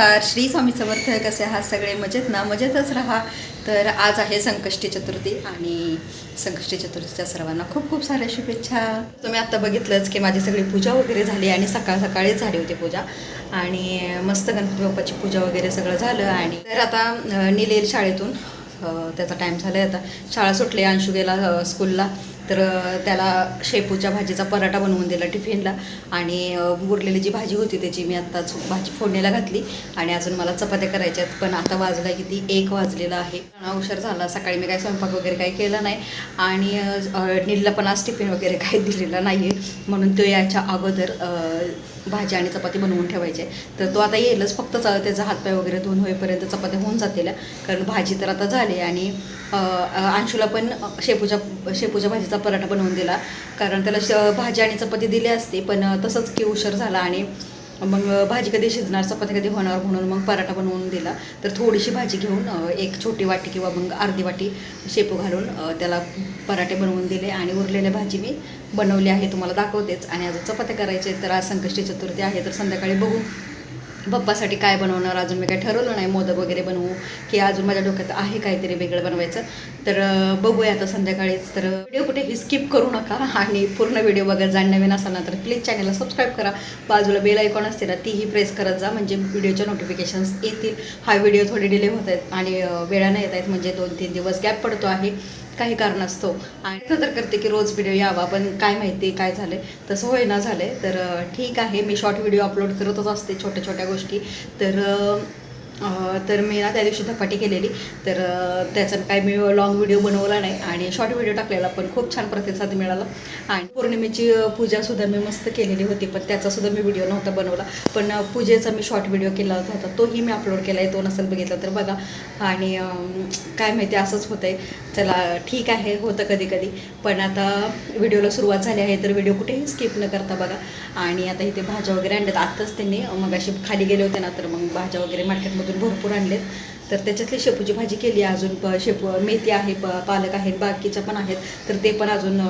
नमस्कार. श्री स्वामी समर्थ कसे आहात सगळे? मजेत ना? मजेतच राहा. तर आज आहे संकष्टी चतुर्थी आणि संकष्टी चतुर्थीच्या सर्वांना खूप खूप साऱ्या शुभेच्छा. तुम्ही आता बघितलंच की माझी सगळी पूजा वगैरे झाली आणि सकाळ सकाळीच झाली होती पूजा. आणि मस्त गणपती बाप्पाची पूजा वगैरे सगळं झालं आणि तर आता निलेल शाळेतून त्याचा टाईम झाला आहे आता. शाळा सुटली अंशू गेला स्कूलला तर त्याला शेपूच्या भाजीचा पराठा बनवून दिला टिफिनला आणि उरलेली जी भाजी होती त्याची मी आत्ताच भाजी फोडणीला घातली आणि अजून मला चपात्या करायच्या आहेत. पण आता वाजला किती? एक वाजलेला आहे. कारण उशीर झाला. सकाळी मी काही स्वयंपाक वगैरे काही केला नाही आणि अं, नीलला पण आज टिफिन वगैरे काही दिलेला नाही आहे म्हणून तो याच्या अगोदर भाजी आणि चपाती बनवून ठेवायचे. तर तो आता येईलच फक्त च- त्याचा हातपाय वगैरे धुवून होईपर्यंत चपात्या होऊन जातील. कारण भाजी तर आता झाली आणि अंशूला पण शेपूच्या शेपूच्या भाजीचा पराठा बनवून दिला. कारण त्याला श भाजी आणि चपाती दिली असती पण तसंच की उशीर झाला आणि मग भाजी कधी शिजणार चपाती कधी होणार म्हणून मग पराठा बनवून दिला. तर थोडीशी भाजी घेऊन एक छोटी वाटी किंवा मग अर्धी वाटी शेपू घालून त्याला पराठे बनवून दिले आणि उरलेल्या भाजी मी बनवली आहे. तुम्हाला दाखवतेच. आणि अजून चपात्या करायचे तर आज संकष्टी चतुर्थी आहे. तर संध्याकाळी बघू. पप्पासाठी काय बनवणार? अजून मी काय ठरवलं नाही मोदक वगैरे बनवू की अजून माझ्या डोक्यात आहे काहीतरी वेगळं बनवायचं. तर बघूया आता संध्याकाळीच. तर व्हिडिओ कुठेही स्किप करू नका आणि पूर्ण व्हिडिओ बघत जाण नवीन असाल ना तर प्लीज चॅनलला सबस्क्राईब करा. बाजूला बेल आयकॉन असते ना तीही प्रेस करत जा. म्हणजे व्हिडिओच्या नोटिफिकेशन्स येतील. हा व्हिडिओ थोडे डिले होत आहेत आणि वेळा नाही येत आहेत. म्हणजे दोन तीन दिवस गॅप पडतो आहे. काही कारणास्तव आणि तर करते की रोज व्हिडिओ यावा पण काय माहिती काय झालं तसं होय ना झालं आहे तर ठीक आहे. मी शॉर्ट व्हिडिओ अपलोड करतच असते छोट्या छोट्या गोष्टी. तर तर मी ना त्या दिवशी धपाटी केलेली. तर त्याचा काय मी लॉंग व्हिडिओ बनवला नाही आणि शॉर्ट व्हिडिओ टाकलेला पण खूप छान प्रतिसाद मिळाला. आणि पौर्णिमेची पूजासुद्धा मी मस्त केलेली होती पण त्याचासुद्धा मी व्हिडिओ नव्हता बनवला. पण पूजेचा मी शॉर्ट व्हिडिओ केला होता तोही मी अपलोड केला आहे तो नसेल बघितला तर बघा. आणि काय माहिती असंच होतं आहे चला ठीक आहे होतं कधी कधी पण आता व्हिडिओला सुरुवात झाली आहे तर व्हिडिओ कुठेही स्किप न करता बघा. आणि आता इथे भाज्या वगैरे आणतात आत्ताच त्यांनी मग अशी खाली गेले होते ना तर मग भाज्या वगैरे मार्केटमधून भरपूर आणलेत. तर त्याच्यातली शेपूची भाजी केली अजून प शेपू मेथी आहे प पालक आहेत बाकीच्या पण आहेत. तर ते पण अजून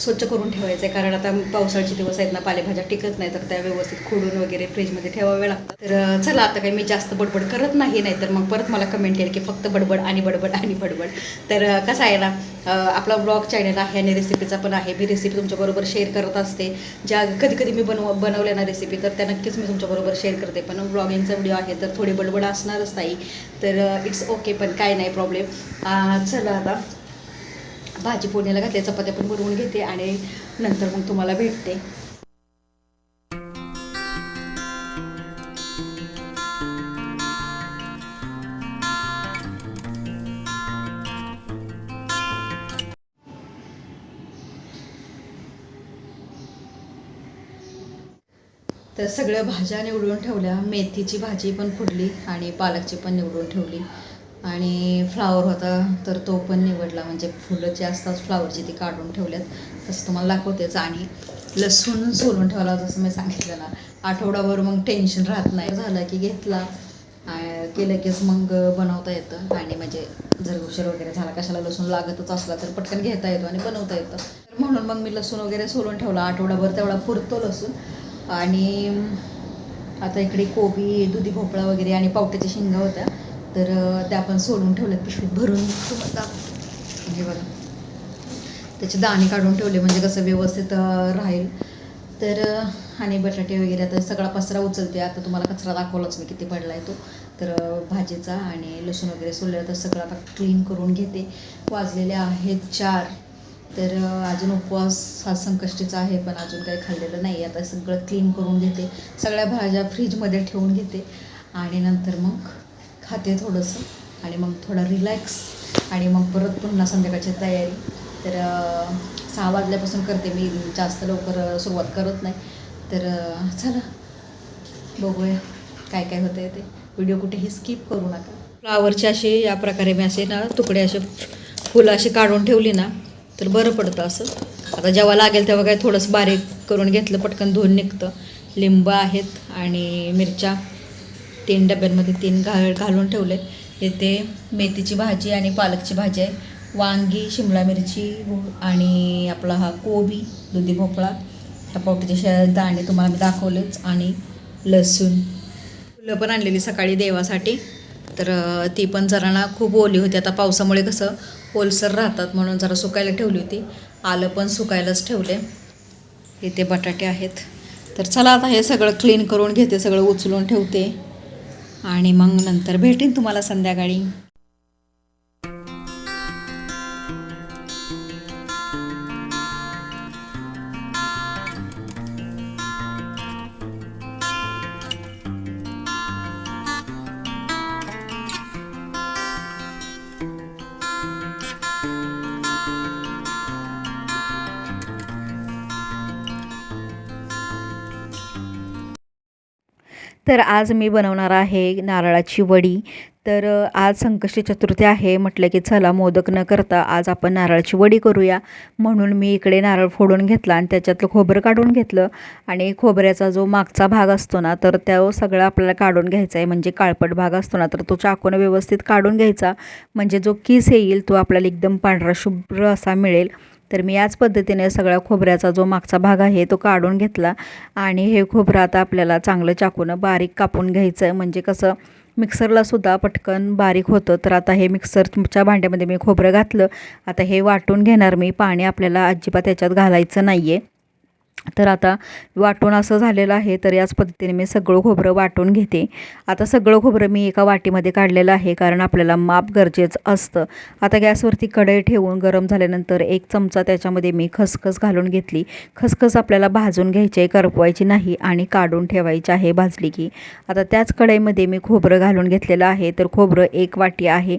स्वच्छ करून ठेवायचं आहे कारण आता पावसाळ्याचे दिवस आहेत ना पालेभाज्या टिकत नाही तर त्या व्यवस्थित खोडून वगैरे फ्रीजमध्ये ठेवाव्या लागतात. तर चला आता काही मी जास्त बडबड करत नाही नाही तर मग परत मला कमेंट येईल की फक्त बडबड आणि बडबड आणि बडबड. तर कसं आहे ना आपला ब्लॉग चॅनल आहे आणि रेसिपीचा पण आहे. मी रेसिपी तुमच्याबरोबर शेअर करत असते. ज्या कधी कधी मी बनव बनवल्या ना रेसिपी तर त्या नक्कीच मी तुमच्याबरोबर शेअर करते. पण ब्लॉगिंगचा व्हिडिओ आहे तर थोडी बडबड असणारच ताई. तर इट्स ओके पण काय नाही प्रॉब्लेम चला आता. भाजी फोडणीला घातली चपात्या पण बनवून घेते आणि नंतर मग तुम्हाला भेटते. तर सगळ्या भाज्या निवडून ठेवल्या मेथीची भाजी पण फुडली आणि पालकची पण निवडून ठेवली. आणि फ्लावर होता तर तो पण निवडला. म्हणजे फुलं जे असतात फ्लावरची ती काढून ठेवल्यात. तसं तुम्हाला दाखवतेच. आणि लसूण सोलून ठेवला जसं मी सांगितलं ना आठवडाभर मग टेन्शन राहत नाही. झालं की घेतला. आ- केलं कीच मग बनवता येतं. आणि म्हणजे जर उशीर वगैरे झाला कशाला लसूण लागतच असला तर पटकन घेता येतो आणि बनवता येतं. तर म्हणून मग मी लसूण वगैरे सोलून ठेवला. आठवडाभर तेवढा पुरतो लसूण. आणि आता इकडे कोबी दुधी भोपळा वगैरे आणि पावट्याच्या शेंगा होत्या. तर त्या पण सोलून ठेवल्यात पिशवीत भरून. दाख- हे बघा. त्याचे दाणे काढून ठेवले म्हणजे कसं व्यवस्थित राहील. तर आणि बटाटे वगैरे आता सगळा पसरा उचलते. आता तुम्हाला कचरा दाखवलाच मी किती पडला आहे तो. तर भाजीचा आणि लसूण वगैरे सोललेला तर सगळं आता क्लीन करून घेते. वाजलेले आहेत चार. तर अजून उपवास हा संकष्टीचा आहे पण अजून काही खाल्लेलं नाही आता सगळं क्लीन करून घेते. सगळ्या भाज्या फ्रीजमध्ये ठेवून घेते. आणि नंतर मग खाते थोडंसं आणि मग थोडा रिलॅक्स आणि मग परत पुन्हा संध्याकाळची तयारी. तर सहा वाजल्यापासून करते मी. जास्त लवकर सुरुवात करत नाही. तर चला बघूया काय काय होतं आहे ते. व्हिडिओ कुठेही स्किप करू नका. फ्लावरचे असे या प्रकारे मी असे ना तुकडे असे फुलं असे काढून ठेवली ना तर बरं पडतं असं. आता जेव्हा लागेल तेव्हा काय थोडंसं बारीक करून घेतलं पटकन धुवून निघतं. लिंब आहेत आणि मिरच्या. तीन डब्यांमध्ये तीन घा घालून ठेवले येथे मेथीची भाजी आणि पालकची भाजी आहे. वांगी शिमला मिरची आणि आपला हा कोबी दुधी भोपळा. ह्या पावट्याचे शे दाणे तुम्हाला मी दाखवलेच आणि लसूण. फुलं पण आणलेली सकाळी देवासाठी. तर ती पण जरा ना खूप ओली होती. आता पावसामुळे कसं ओलसर राहतात म्हणून जरा सुकायला ठेवली होती. आलं पण सुकायलाच ठेवले. इथे बटाटे आहेत. तर चला आता हे सगळं क्लीन करून घेते सगळं उचलून ठेवते. आणि मग नंतर भेटेन तुम्हाला संध्याकाळी. तर आज मी बनवणार आहे नारळाची वडी. तर आज संकष्टी चतुर्थी आहे. म्हटलं की चला मोदक न करता आज आपण नारळाची वडी करूया. म्हणून मी इकडे नारळ फोडून घेतला आणि त्याच्यातलं खोबरं काढून घेतलं. आणि खोबऱ्याचा जो मागचा भाग असतो ना तर तो सगळा आपल्याला काढून घ्यायचा आहे. म्हणजे काळपट भाग असतो ना तर तो चाकून व्यवस्थित काढून घ्यायचा. म्हणजे जो किस येईल तो आपल्याला एकदम पांढरा शुभ्र असा मिळेल. तर मी याच पद्धतीने सगळ्या खोबऱ्याचा जो मागचा भाग आहे तो काढून घेतला. आणि हे खोबरं आता आपल्याला चांगलं चाकूनं बारीक कापून घ्यायचं आहे म्हणजे कसं मिक्सरला सुद्धा पटकन बारीक होतं. तर आता हे मिक्सरच्या भांड्यामध्ये मी खोबरं घातलं. आता हे वाटून घेणार मी. पाणी आपल्याला अजिबात याच्यात घालायचं नाही आहे तर आता वाटून असं झालेलं आहे तर याच पद्धतीने मी सगळं खोबरं वाटून घेते. आता सगळं खोबरं मी एका वाटीमध्ये काढलेलं आहे कारण आपल्याला माप गरजेचं असतं. आता गॅसवरती कढई ठेवून गरम झाल्यानंतर एक चमचा त्याच्यामध्ये मी खसखस घालून घेतली. खसखस आपल्याला भाजून घ्यायची आहे करपवायची नाही आणि काढून ठेवायची आहे भाजली की. आता त्याच कढईमध्ये मी खोबरं घालून घेतलेलं आहे तर खोबरं एक वाटी आहे.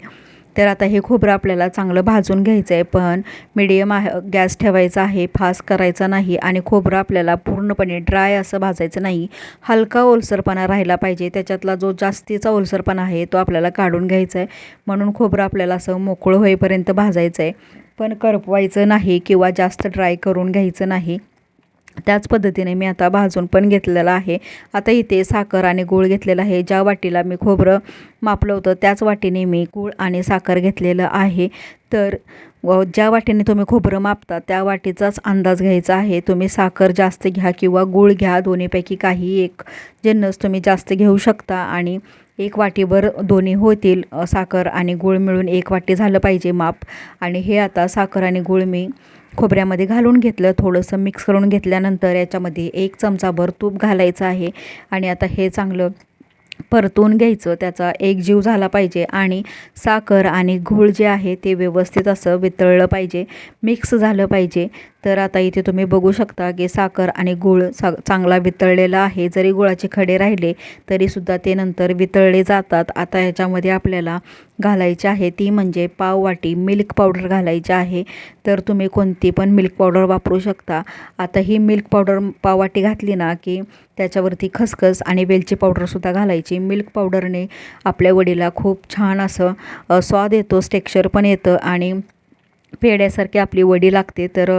तर आता हे खोबरं आपल्याला चांगलं भाजून घ्यायचं आहे पण मिडियम आहे गॅस ठेवायचा आहे फास्ट करायचा नाही आणि खोबरं आपल्याला पूर्णपणे ड्राय असं भाजायचं नाही. हलका ओलसरपणा राहिला पाहिजे त्याच्यातला जो जास्तीचा ओलसरपणा आहे तो आपल्याला काढून घ्यायचा आहे म्हणून खोबरं आपल्याला असं मोकळं होईपर्यंत भाजायचं आहे पण करपवायचं नाही किंवा जास्त ड्राय करून घ्यायचं नाही. त्याच पद्धतीने मी आता भाजून पण घेतलेलं आहे. आता इथे साखर आणि गूळ घेतलेला आहे. ज्या वाटीला मी खोबरं मापलं होतं त्याच वाटीने मी गूळ आणि साखर घेतलेलं आहे. तर व ज्या वाटीने तुम्ही खोबरं मापता त्या वाटीचाच अंदाज घ्यायचा आहे. तुम्ही साखर जास्त घ्या किंवा गूळ घ्या दोन्हीपैकी काही एक जिन्नस तुम्ही जास्त घेऊ शकता आणि एक वाटीभर दोन्ही होतील साखर आणि गूळ मिळून एक वाटी झालं पाहिजे माप. आणि हे आता साखर आणि गूळ मी खोबऱ्यामध्ये घालून घेतलं थोडंसं मिक्स करून घेतल्यानंतर याच्यामध्ये एक चमचाभर तूप घालायचं आहे. आणि आता हे चांगलं परतून घ्यायचं त्याचा एक जीव झाला पाहिजे आणि साखर आणि गूळ जे आहे ते व्यवस्थित असं वितळलं पाहिजे मिक्स झालं पाहिजे. तर आता इथे तुम्ही बघू शकता की साखर आणि गूळ सा चांगला वितळलेला आहे. जरी गुळाचे खडे राहिले तरीसुद्धा ते नंतर वितळले जातात. आता ह्याच्यामध्ये आपल्याला घालायचे आहे ती म्हणजे पाव वाटी मिल्क पावडर घालायची आहे. तर तुम्ही कोणती पण मिल्क पावडर वापरू शकता. आता ही मिल्क पावडर पाववाटी घातली ना की त्याच्यावरती खसखस आणि वेलची पावडरसुद्धा घालायची. मिल्क पावडरने आपल्या वडीला खूप छान असं स्वाद येतो टेक्स्चर पण येतं आणि पेढ्यासारखी आपली वडी लागते तर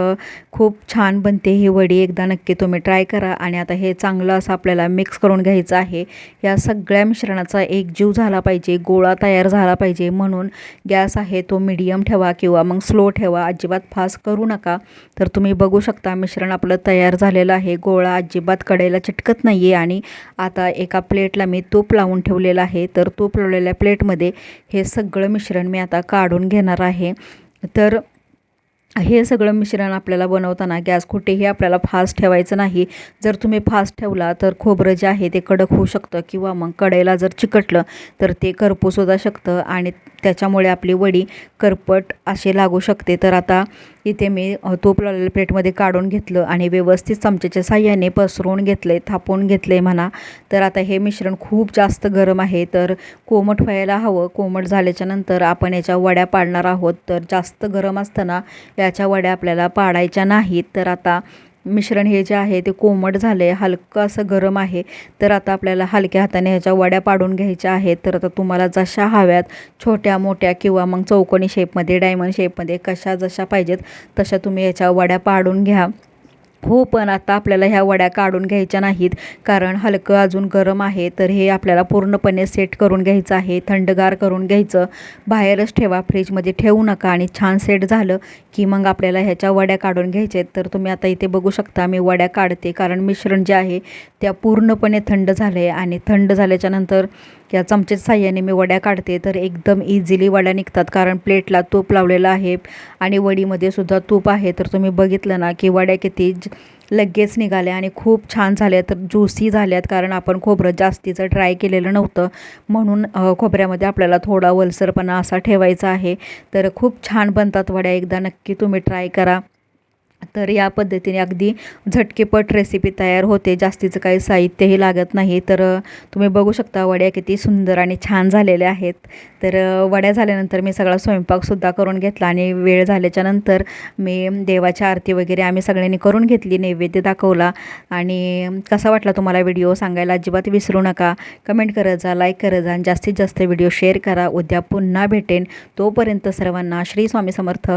खूप छान बनते ही वडी. एकदा नक्की तुम्ही ट्राय करा आणि आता हे चांगलं असं आपल्याला मिक्स करून घ्यायचं आहे. या सगळ्या मिश्रणाचा एक जीव झाला पाहिजे गोळा तयार झाला पाहिजे. म्हणून गॅस आहे तो मिडियम ठेवा किंवा मग स्लो ठेवा. अजिबात फास्ट करू नका. तर तुम्ही बघू शकता मिश्रण आपलं तयार झालेलं आहे. गोळा अजिबात कडेला चिटकत नाही आहे आणि आता एका प्लेटला मी तूप लावून ठेवलेलं आहे. तर तूप लावलेल्या प्लेटमध्ये हे सगळं मिश्रण मी आता काढून घेणार आहे. तर हे सगळं मिश्रण आपल्याला बनवताना गॅस कुठेही आपल्याला फास्ट ठेवायचं नाही. जर तुम्ही फास्ट ठेवला तर खोबरं जे आहे ते कडक होऊ शकतं किंवा मग कढईला जर चिकटलं तर ते करपूसुद्धा शकतं आणि त्याच्यामुळे आपली वडी करपट असे लागू शकते. तर आता इथे मी तूप लावलेल्या प्लेटमध्ये काढून घेतलं आणि व्यवस्थित चमच्याच्या साह्याने पसरवून घेतले थापून घेतले म्हणा. तर आता हे मिश्रण खूप जास्त गरम आहे. तर कोमट व्हायला हवं. कोमट झाल्याच्यानंतर आपण याच्या वड्या पाडणार आहोत. तर जास्त गरम असताना याच्या वड्या आपल्याला पाडायच्या नाहीत. तर आता मिश्रण हे जे आहे ते कोमट झालं आहे हलकं असं गरम आहे. तर आता आपल्याला हलक्या हाताने ह्याच्या वड्या पाडून घ्यायच्या आहेत. तर आता तुम्हाला जशा हव्यात छोट्या मोठ्या किंवा मग चौकोनी शेपमध्ये डायमंड शेपमध्ये कशा जशा पाहिजेत तशा तुम्ही याच्या वड्या पाडून घ्या. हो पण आता आपल्याला ह्या वड्या काढून घ्यायच्या नाहीत. कारण हलकं अजून गरम आहे तर हे आपल्याला पूर्णपणे सेट करून घ्यायचं आहे थंडगार करून घ्यायचं. बाहेरच ठेवा फ्रीजमध्ये ठेवू नका आणि छान सेट झालं की मग आपल्याला ह्याच्या वड्या काढून घ्यायच्या आहेत. तर तुम्ही आता इथे बघू शकता मी वड्या काढते. कारण मिश्रण जे आहे त्या पूर्णपणे थंड झालं आहे आणि थंड झाल्याच्यानंतर या चमचेच्या साह्याने मी वड्या काढते तर एकदम इझिली वड्या निघतात. कारण प्लेटला तूप लावलेलं आहे आणि वडीमध्ये सुद्धा तूप आहे. तर तुम्ही बघितलं ना की वड्या किती लगेच निघाल्या आणि खूप छान झाल्या. तर ज्युसी झाल्यात कारण आपण खोबरं जास्तीचं ट्राय केलेलं नव्हतं. म्हणून खोबऱ्यामध्ये आपल्याला थोडा वलसरपणा असा ठेवायचा आहे. तर खूप छान बनतात वड्या. एकदा नक्की तुम्ही ट्राय करा. तर या पद्धतीने अगदी झटकेपट रेसिपी तयार होते. जास्तीचं काही साहित्यही लागत नाही. तर तुम्ही बघू शकता वड्या किती सुंदर आणि छान झालेल्या आहेत. तर वड्या झाल्यानंतर मी सगळा स्वयंपाकसुद्धा करून घेतला आणि वेळ झाल्याच्यानंतर मी देवाची आरती वगैरे आम्ही सगळ्यांनी करून घेतली नैवेद्य दाखवला. आणि कसा वाटला तुम्हाला व्हिडिओ सांगायला अजिबात विसरू नका. कमेंट करत जा लाईक करत जा आणि जास्तीत जास्त व्हिडिओ शेअर करा. उद्या पुन्हा भेटेन. तोपर्यंत सर्वांना श्री स्वामी समर्थ.